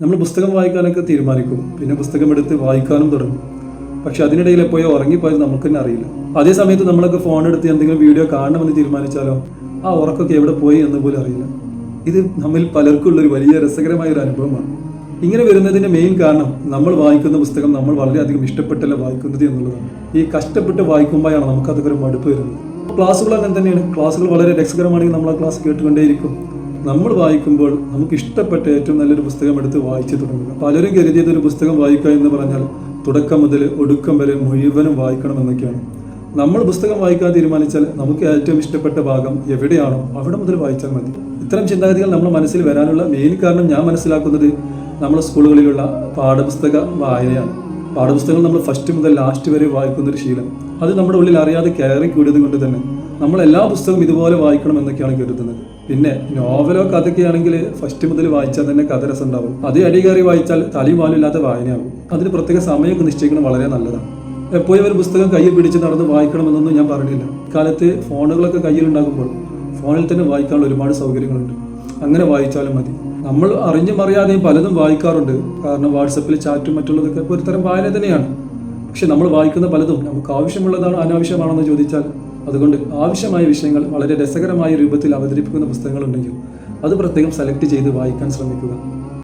നമ്മൾ പുസ്തകം വായിക്കാനൊക്കെ തീരുമാനിക്കും. പിന്നെ പുസ്തകം എടുത്ത് വായിക്കാനും തുടങ്ങും. പക്ഷെ അതിനിടയിൽ എപ്പോഴോ ഉറങ്ങിപ്പോയത് നമുക്ക് തന്നെ അറിയില്ല. അതേ സമയത്ത് നമ്മളൊക്കെ ഫോൺ എടുത്ത് എന്തെങ്കിലും വീഡിയോ കാണണമെന്ന് തീരുമാനിച്ചാലോ ആ ഉറക്കൊക്കെ എവിടെ പോയി എന്ന് പോലും അറിയില്ല. ഇത് നമ്മിൽ പലർക്കും ഉള്ളൊരു വലിയ രസകരമായ ഒരു അനുഭവമാണ്. ഇങ്ങനെ വരുന്നതിന്റെ മെയിൻ കാരണം നമ്മൾ വായിക്കുന്ന പുസ്തകം നമ്മൾ വളരെയധികം ഇഷ്ടപ്പെട്ടല്ല വായിക്കുന്നത് എന്നുള്ളതാണ്. ഈ കഷ്ടപ്പെട്ട് വായിക്കുമ്പോഴാണ് നമുക്കതൊക്കെ ഒരു മടുപ്പ് വരുന്നത്. ക്ലാസ്സുകൾ അങ്ങനെ തന്നെയാണ്. ക്ലാസ്സുകൾ വളരെ രസകരമാണെങ്കിൽ നമ്മൾ ആ ക്ലാസ് കേട്ടുകൊണ്ടേയിരിക്കും. നമ്മൾ വായിക്കുമ്പോൾ നമുക്ക് ഇഷ്ടപ്പെട്ട ഏറ്റവും നല്ലൊരു പുസ്തകം എടുത്ത് വായിച്ചു തുടങ്ങുക പലരും കരുതിയത് ഒരു പുസ്തകം വായിക്കുക എന്ന് പറഞ്ഞാൽ തുടക്കം മുതൽ ഒടുക്കം വരെ മുഴുവനും വായിക്കണം എന്നൊക്കെയാണ്. നമ്മൾ പുസ്തകം വായിക്കാൻ തീരുമാനിച്ചാൽ നമുക്ക് ഏറ്റവും ഇഷ്ടപ്പെട്ട ഭാഗം എവിടെയാണോ അവിടെ മുതൽ വായിച്ചാൽ മതി. ഇത്തരം ചിന്താഗതികൾ നമ്മുടെ മനസ്സിൽ വരാനുള്ള മെയിൻ കാരണം ഞാൻ മനസ്സിലാക്കുന്നത് നമ്മുടെ സ്കൂളുകളിലുള്ള പാഠപുസ്തക വായനയാണ്. പാഠപുസ്തകങ്ങൾ നമ്മൾ ഫസ്റ്റ് മുതൽ ലാസ്റ്റ് വരെ വായിക്കുന്ന ഒരു ശീലം. അത് നമ്മുടെ ഉള്ളിൽ അറിയാതെ കയറി കൂടിയത് കൊണ്ട് തന്നെ നമ്മൾ എല്ലാ പുസ്തകവും ഇതുപോലെ വായിക്കണം എന്നൊക്കെയാണ് കരുതുന്നത്. പിന്നെ നോവലോ കഥയ്ക്കാണെങ്കിൽ ഫസ്റ്റ് മുതൽ വായിച്ചാൽ തന്നെ കഥ രസം ഉണ്ടാവും അത് അടി കയറി വായിച്ചാൽ തലയും വാലും ഇല്ലാത്ത വായനയാകും അതിന് പ്രത്യേക സമയമൊക്കെ നിശ്ചയിക്കണം വളരെ നല്ലതാണ്. എപ്പോഴും ഒരു പുസ്തകം കയ്യിൽ പിടിച്ച് നടന്ന് വായിക്കണമെന്നൊന്നും ഞാൻ പറഞ്ഞില്ല. കാലത്ത് ഫോണുകളൊക്കെ കയ്യിലുണ്ടാകുമ്പോൾ ഫോണിൽ തന്നെ വായിക്കാനുള്ള ഒരുപാട് സൗകര്യങ്ങളുണ്ട്. അങ്ങനെ വായിച്ചാലും മതി. നമ്മൾ അറിഞ്ഞും അറിയാതെയും പലതും വായിക്കാറുണ്ട്. കാരണം വാട്സപ്പിൽ ചാറ്റും മറ്റുള്ളതൊക്കെ ഒരുതരം ഒരു തരം വായന തന്നെയാണ്. പക്ഷെ നമ്മൾ വായിക്കുന്ന പലതും നമുക്ക് ആവശ്യമുള്ളതാണ് അനാവശ്യമാണെന്ന് ചോദിച്ചാൽ അതുകൊണ്ട് ആവശ്യമായ വിഷയങ്ങൾ വളരെ രസകരമായ രൂപത്തിൽ അവതരിപ്പിക്കുന്ന പുസ്തകങ്ങളുണ്ടെങ്കിൽ അത് പ്രത്യേകം സെലക്ട് ചെയ്ത് വായിക്കാൻ ശ്രമിക്കുക.